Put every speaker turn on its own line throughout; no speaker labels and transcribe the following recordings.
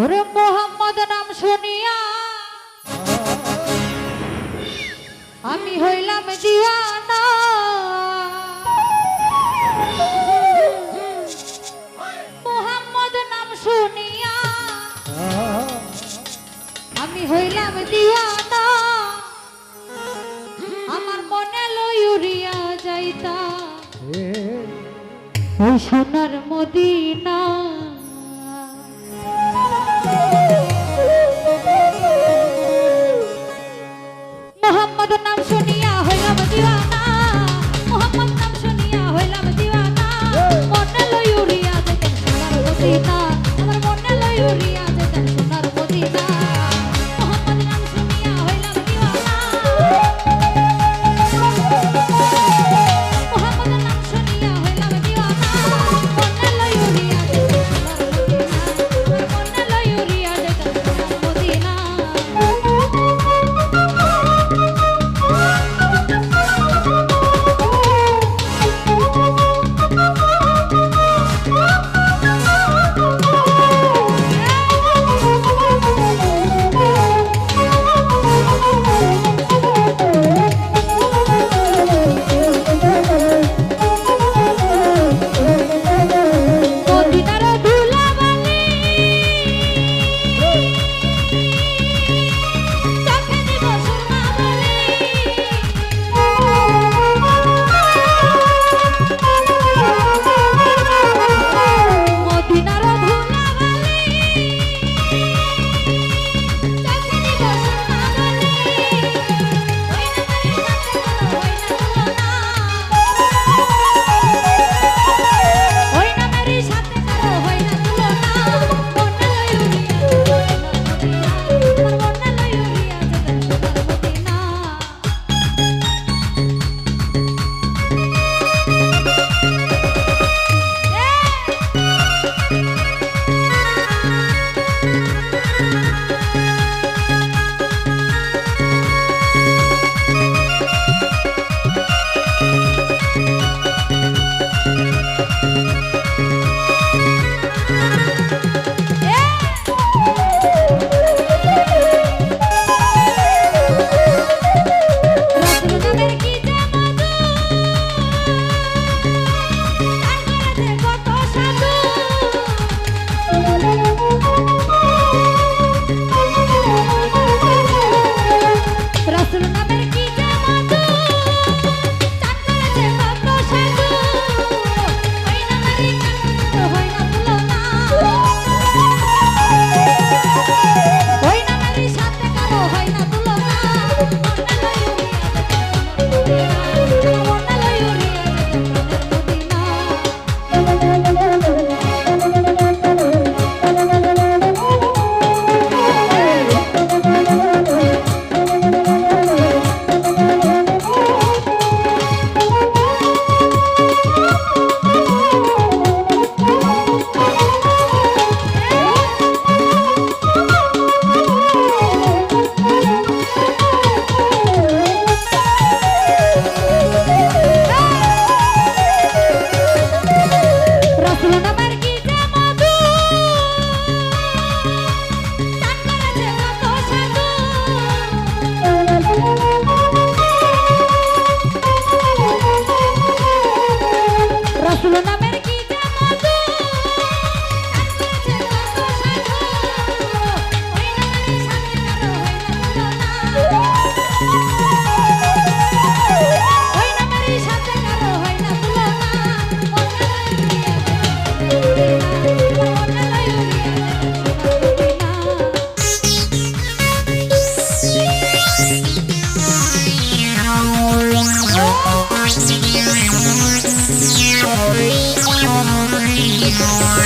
ওরে মোহাম্মদ নাম শুনিয়া। আমি হইলাম দিওয়ানা মোহাম্মদ নাম শুনিয়া। আমি হইলাম দিওয়ানা আমার মনে লইয়া যাইতা। ওই সোনার মদিনা। মোহাম্মদ নাম শুনি। Bye.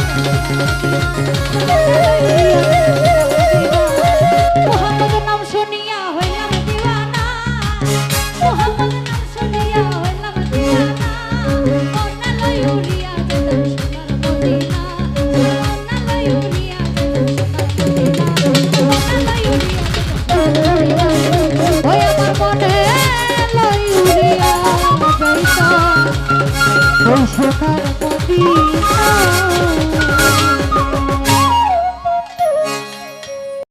মোহাম্মদ